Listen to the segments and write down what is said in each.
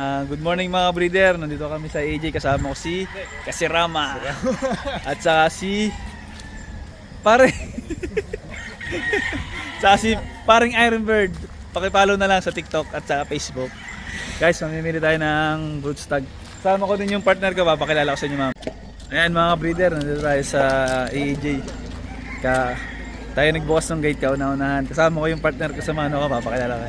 Ah, good morning mga breeder. Nandito kami sa AJ kasama ko si Kasirama. At saka si Pare. saka si paring Iron Bird. Pakipollow na lang sa TikTok at saka Facebook. Guys, mamimili tayo ng broodstag. Kasama ko din yung partner ko, papakilala ko sa inyo mga. Ayan mga breeder, nandito tayo sa AJ. Ka tayo nagbukas ng gate kauna-unahan. Kasama ko yung partner ko sa mano ko, papakilala ko.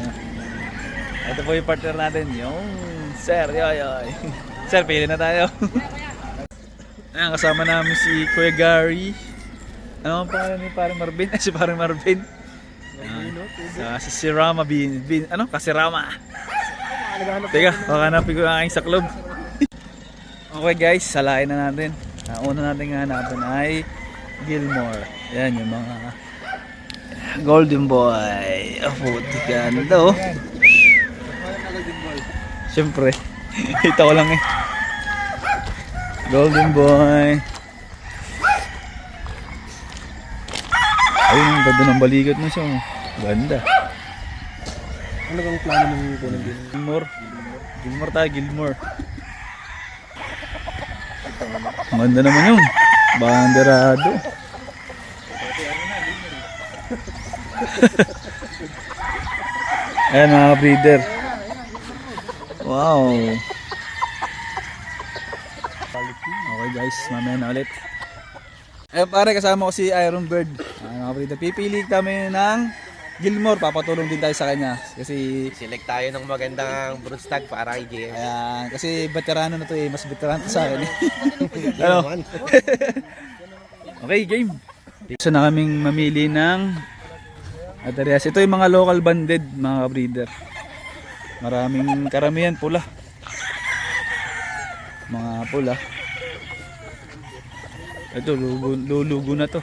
Ito po yung partner natin, yung Sir Yoy Yoy. Sir, pili na tayo. Ayan, kasama namin si Kuya Gary. Ano ang pangalan ni Parang Marvin? Ay, si Parang Marvin. Sa si si Rama Bin, Bin, ano? Kasi Rama. Teka, hahanapin ko ang aking saklob. okay guys, salain na natin. Ang una natin hanapin ay Gilmore. Yan yung mga Golden Boy. Oh, puti ka na daw. Siyempre. Kita ko lang eh. Golden Boy. Ayun, ang ganda ng balikat mo siya. Ganda. Ano bang plano mong kunin din? Gilmore. Gilmore tayo, Gilmore. Ganda naman yun. Banderado. Ayan mga breeder. Wow. Okay guys, mamaya na ulit. Eh pare kasama ko si Iron Bird. Ah, mga breeder. Pipili kami ng Gilmore. Papatulong din tayo sa kanya. Kasi Select tayo ng magandang broodstag para kay JM. Ayan, kasi veterano na to eh, mas veterano to sa akin eh. ano? Okay, game. Gusto na kaming mamili ng Atarias. Ito yung mga local banded, mga breeder. Maraming karamihan pula. Mga pula. Ito, lugo, lulugo na to.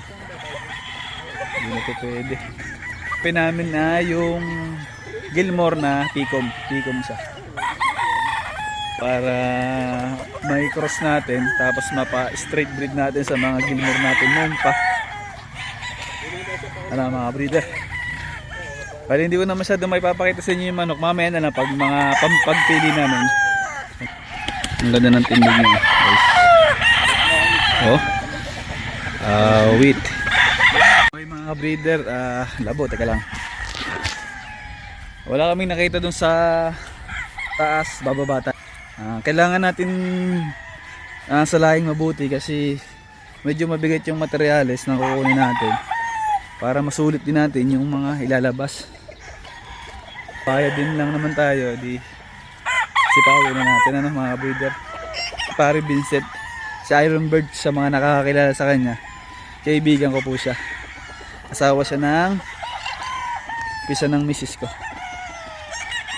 Hindi na to pwede. Pin namin na yung Gilmore na Picom. Picom siya. Para may cross natin tapos mapa straight breed natin sa mga Gilmore natin noon pa. Ano mga breeder. Bali hindi ko na masyado may papakita sa inyo yung manok. Mamaya na lang pag mga pagpili namin. Ang ganda ng tindig niya guys. Oh. Ah, wheat. Okay mga breeder, ah, labo, teka lang. Wala kaming nakita dun sa taas, bababa tayo. Ah, kailangan natin uh, salaing mabuti kasi medyo mabigat yung materyales na kukunin natin para masulit din natin yung mga ilalabas. Bayad din lang naman tayo, di sipawin na natin ano mga breeder. Pare Vincent, si Iron Bird sa mga nakakakilala sa kanya. Kaibigan ko po siya. Asawa siya ng pisa ng misis ko.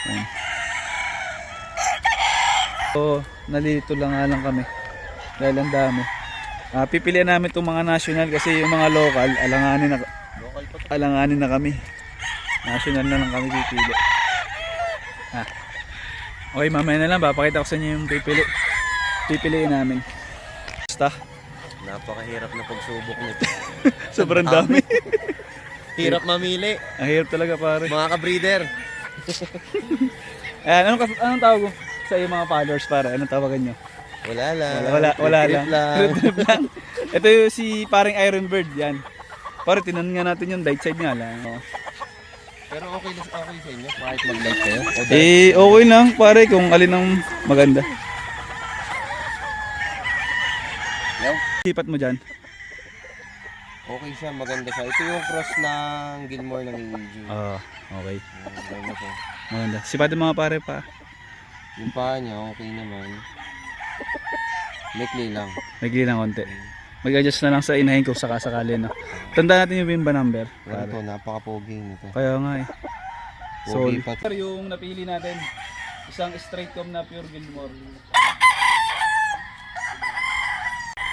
Ayan. So, nalilito lang nga lang kami. Dahil ang dami. Ah, pipilian namin itong mga national kasi yung mga local, alanganin na, alanganin na kami. National na lang kami pipili. Ah. Okay, mamaya na lang. Papakita ko sa inyo yung pipili. Pipiliin namin. Basta. Napakahirap na pagsubok nito. Sobrang dami. Hirap mamili. Ang hirap talaga pare. Mga ka-breeder. Ayan, anong, anong tawag ko sa iyo mga followers pare? Anong tawagan nyo? Wala lang. Wala, wala, wala lang. Lang. Ito yung si paring Iron Bird, yan. Pare, tinan nga natin yung right side nga lang. Oh. Pero okay, lang- okay sa inyo. Kahit mag-like kayo. Eh, okay lang pare kung alin ang maganda. Yaw. Sipat mo dyan. Okay siya, maganda siya. Ito yung cross ng Gilmore ng EG. Ah, okay. Maganda siya. Maganda. Sipat mga pare pa. Yung paa niya, okay naman. Likli lang. Nagli ng konti. Mag-adjust na lang sa inahin ko sakasakali no. Tandaan natin yung bimba number. Ito, napaka-pogi nito. Kaya nga eh. Pogi pa. Sir, yung napili natin, isang straight com na pure Gilmore.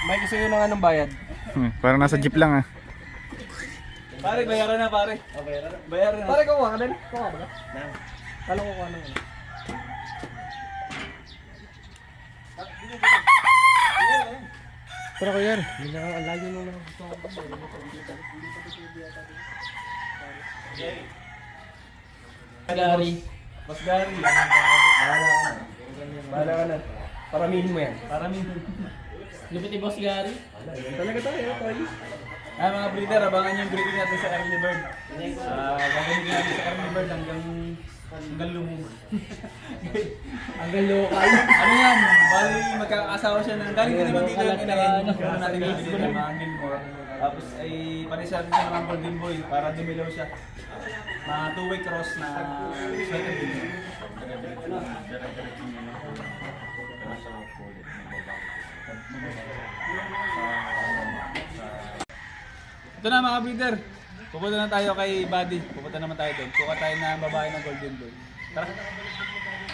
May gusto yun nga ng bayad. Hmm, parang nasa jeep lang ah. Pare, bayaran na pare. bayaran na. Bayaran na. Pare, kuha ka din. Kuha ba? Kala ko kuha naman. Pero kuya, yun lang ang layo nung mga gusto ko. Gary. Mas Gary. Bahala ka na. Bahala ka na. Paramihin mo yan. Parami. Lupit ni Boss Gary. Talaga tayo, tayo. Ah, mga breeder, abangan yung breeding natin sa early bird. Ah, gagawin natin sa early bird hanggang hanggang lumubog. Hanggang local. ano yan? Bali, magkakasawa siya ng galing din naman dito yung inahin. na. Gano'n natin bibili ng mga Gilmore. Tapos ay panisa rin siya ng Golden Boy para dumilaw siya. Mga two-way cross na sweater din. Ito na mga breeder. Pupunta na tayo kay Buddy. Pupunta naman tayo doon. Kuha tayo ng babae ng Golden Boy. Tara.